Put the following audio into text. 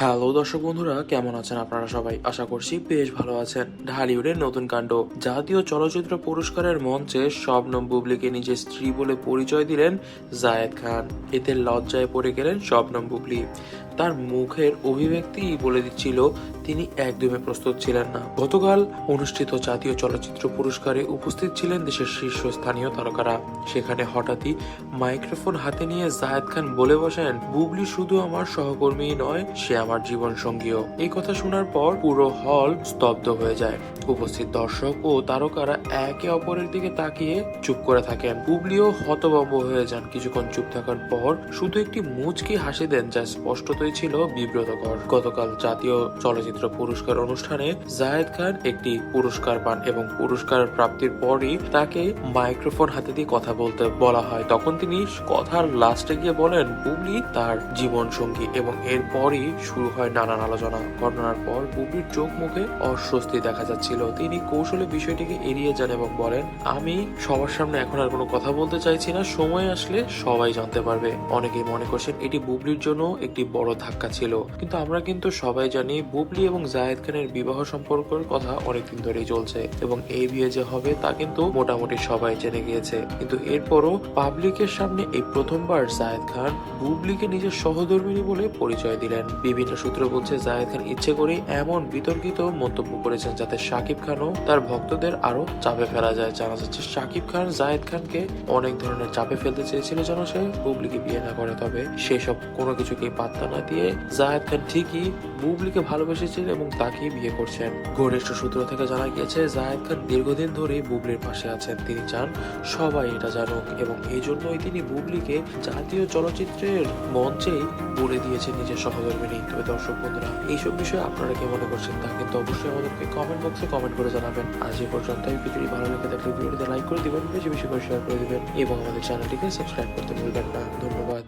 Hello দর্শক বন্ধুরা, কেমন আছেন আপনারা সবাই? আশা করছি বেশ ভালো আছেন। ঢালিউডের নতুন কাণ্ড, জাতীয় চলচ্চিত্র পুরস্কারের মঞ্চে শবনম বুবলিকে নিজের স্ত্রী বলে পরিচয় দিলেন জায়েদ খান। এতে লজ্জায় পড়ে গেলেন শবনম বুবলি। তার মুখের অভিব্যক্তি বলে দিচ্ছিল তিনি একদমই প্রস্তুত ছিলেন না। গতকাল অনুষ্ঠিত জাতীয় চলচ্চিত্র পুরস্কারে উপস্থিত ছিলেন দেশের শীর্ষস্থানীয় তারকারা। সেখানে হঠাৎই মাইক্রোফোন হাতে নিয়ে জায়েদ খান বলে বসেন, বুবলি শুধু আমার সহকর্মী নয়, সে আমার জীবন সঙ্গীও এই কথা শোনার পর পুরো হল স্তব্ধ হয়ে যায়। উপস্থিত দর্শক ও তারকারা একে অপরের দিকে তাকিয়ে চুপ করে থাকেন। বুবলিও হতভম্ব হয়ে যান। কিছুক্ষণ চুপ থাকার পর শুধু একটি মুচকি হাসি দেন, যা স্পষ্টতই ছিল বিব্রতকর। গতকাল জাতীয় চলচ্চিত্র পুরস্কার অনুষ্ঠানে জায়েদ খান একটি পুরস্কার পান এবং পুরস্কার প্রাপ্তির পরই তাকে মাইক্রোফোন হাতে দিয়ে কথা বলতে বলা হয়। তখন তিনি কথার লাস্টে গিয়ে বলেন, বুবলি তার জীবন সঙ্গী এবং এরপরই শুরু হয় নানান আলোচনা। ঘটনার পর বুবলির চোখ মুখে অস্বস্তি দেখা যাচ্ছিল। তিনি কৌশলে বিষয়টিকে এড়িয়ে যান এবং বলেন, আমি সবার সামনে এখন আর কোনো কথা বলতে চাইছি না। সময় আসলে সবাই জানতে পারবে। অনেকেই মনে করছেন এটি বুবলির জন্য একটি বড় ধাক্কা ছিল। কিন্তু আমরা কিন্তু সবাই জানি বুবলি এবং জায়েদ খানের বিবাহ সম্পর্কের কথা অনেকদিন ধরেই চলছে এবং এই বিয়ে যে হবে তা কিন্তু মোটামুটি সবাই জেনে গিয়েছে। কিন্তু এরপরও পাবলিকের সামনে এই প্রথমবার জায়েদ খান বুবলিকে নিজের সহধর্মিনী বলে পরিচয় দিলেন। বিভিন্ন সূত্র বলছে জায়েদ খান ইচ্ছে করে এমন বিতর্কিত মন্তব্য করেছেন যাতে শাকিব খানও তার ভক্তদের আরও চাপে ফেলা যায়। জানা যাচ্ছে শাকিব খান জায়েদ খানকে অনেক ধরনের চাপে ফেলতে চেয়েছিল যেন সে বুবলিকে বিয়ে না করে। তবে সেসব কোনো কিছুকে পাত্তা না দিয়ে জায়েদ খান ঠিকই বুবলিকে ভালোবেসেছিলেন এবং তাকেই বিয়ে করছেন। ঘনিষ্ঠ সূত্র থেকে জানা গিয়েছে, জায়েদ খান দীর্ঘদিন ধরেই বুবলির পাশে আছেন। তিনি চান সবাই এটা জানুক এবং এই জন্যই তিনি বুবলিকে জাতীয় চলচ্চিত্রের মঞ্চেই বলে দিয়েছেন নিজের সহধর্মিনী। তবে দর্শক বন্ধুরা, এইসব বিষয়ে আপনারা কি মনে করছেন তা কিন্তু অবশ্যই আমাদেরকে কমেন্ট বক্সে কমেন্ট করে জানাবেন। আজ এই পর্যন্ত এই ভিডিওটি ভালো লেগে থাকলে ভিডিওটিতে লাইক করে দিবেন, বেশি বেশি করে শেয়ার করে দিবেন এবং আমাদের চ্যানেলটিকে সাবস্ক্রাইব করতে ভুলবেন না। ধন্যবাদ।